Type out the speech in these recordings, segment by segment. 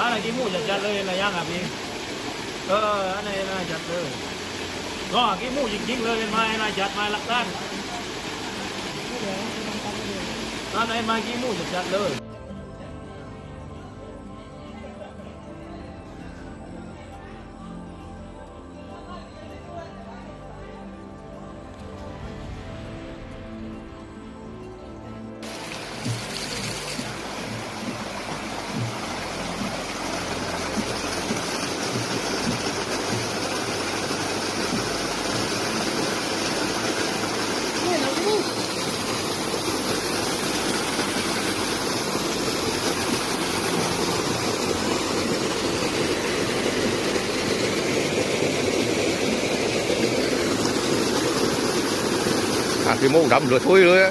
อะไรที่มู่จะจัดเลยนะยังอะพี่เอออันไหนน่าจัดเลยก็กี่มู่จริงๆเลยมาน่าจัดมาหลักฐานอันไหนมากี่มู่จะจัดเลย à, cái mũ đậm rồi thôi rồi á.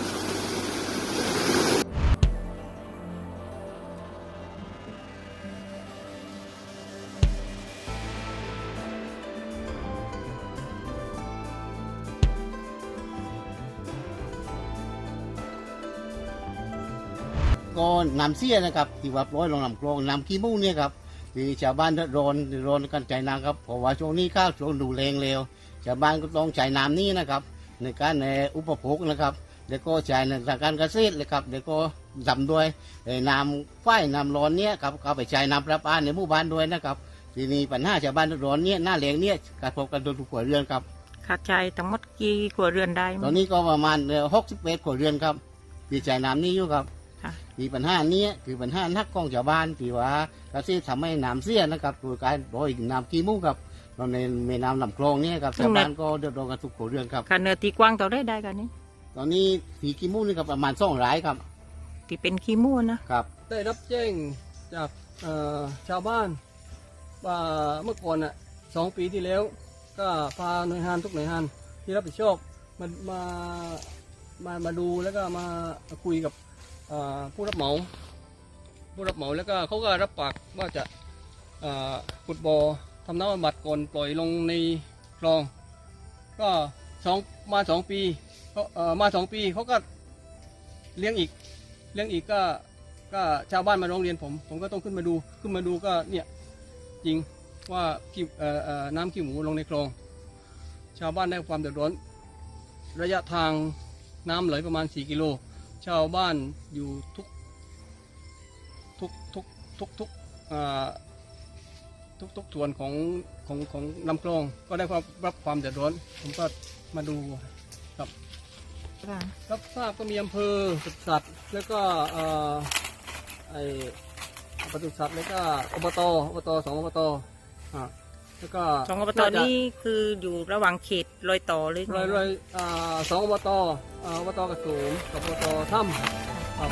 ก็น้ำเสียนะครับที่ว่าปล่อยลงลำคลองน้ำขี้มูกเนี่ยครับที่ชาวบ้านร้อนร้อนกันใจน้ำครับเพราะว่าช่วงนี้ข้าวช่วงดูแรงเร็วชาวบ้านก็ต้องใช้น้ำนี้นะครับ ในการในอุปโภคนะครับเดี๋ยวก็ใช้ในทางการเกษตรเลยครับเดี๋ยวก็ดำด้วยเอ่อน้ำไฟน้ำร้อนเนี่ยครับก็ไปใช้น้ำประปาในหมู่บ้านด้วยนะครับทีนี้ปัญหาชาวบ้านเดือดร้อนเนี่ยหน้าแรงเนี่ยกระทบกันโดยทุกครัวเรือนครับขาดใจทั้งหมดกี่ครัวเรือนได้ ตอนนี้ก็ประมาณหกสิบเอ็ดครัวเรือนครับที่ใช้น้ำนี้อยู่ครับค่ะมีปัญหาเนี้ยคือปัญหานักของชาวบ้านที่ว่าเกษตรทำให้น้ำเสียนะครับโดยการโดยน้ำขี้มูกครับ เราในแม่น้ำลำคลองเนี่ยครับชาวบ้านก็เดือดร้อนกันทุกครัวเรือนครับขาเนื้อตีกว้างต่อได้ได้กันนี่ตอนนี้สีขี้มูกนี่ก็ประมาณสองรายครับ ที่เป็นขี้มูนนะครับ ได้รับแจ้งจากเอ่อชาวบ้านว่าเมื่อก่อนอะสองปีที่แล้ว ก็พาหน่วยงานทุกหน่วยงานที่รับผิดชอบมามามามาดูแล้วก็มาคุยกับเอ่อผู้รับเหมาผู้รับเหมาแล้วก็เขาก็รับปากว่าจะเอ่อขุดบ่อ ทำน้ำบำบัดก่อนปล่อยลงในคลอง ก็สองมาสองปีเขาเอ่อมาสองปีเขาก็เลี้ยงอีกเรื่องอีกก็ก็ชาวบ้านมาร้องเรียนผม ผมก็ต้องขึ้นมาดูขึ้นมาดูก็เนี่ยจริงว่าขี้เอ่อเอ่อน้ำขี้หมูลงในคลอง ชาวบ้านได้ความเดือดร้อน ระยะทางน้ำไหลประมาณ 4 กิโล ชาวบ้านอยู่ทุกทุกทุกทุกทุกอ่า ทุกทุกส่วนของของของลำคลองก็ได้ความรับความเดือดร้อน ผมก็มาดูรับทราบก็มีอำเภอปศุสัตว์แล้วก็เอ่อไอปศุสัตว์แล้วก็อบตอบตสองอบตอ่าแล้วก็สองอบตนี่คืออยู่ระหว่างเขตรอยต่อเลยรอยรอยอ่าสองอบตอ่าอบตกระสูมกับอบตถ้ำครับ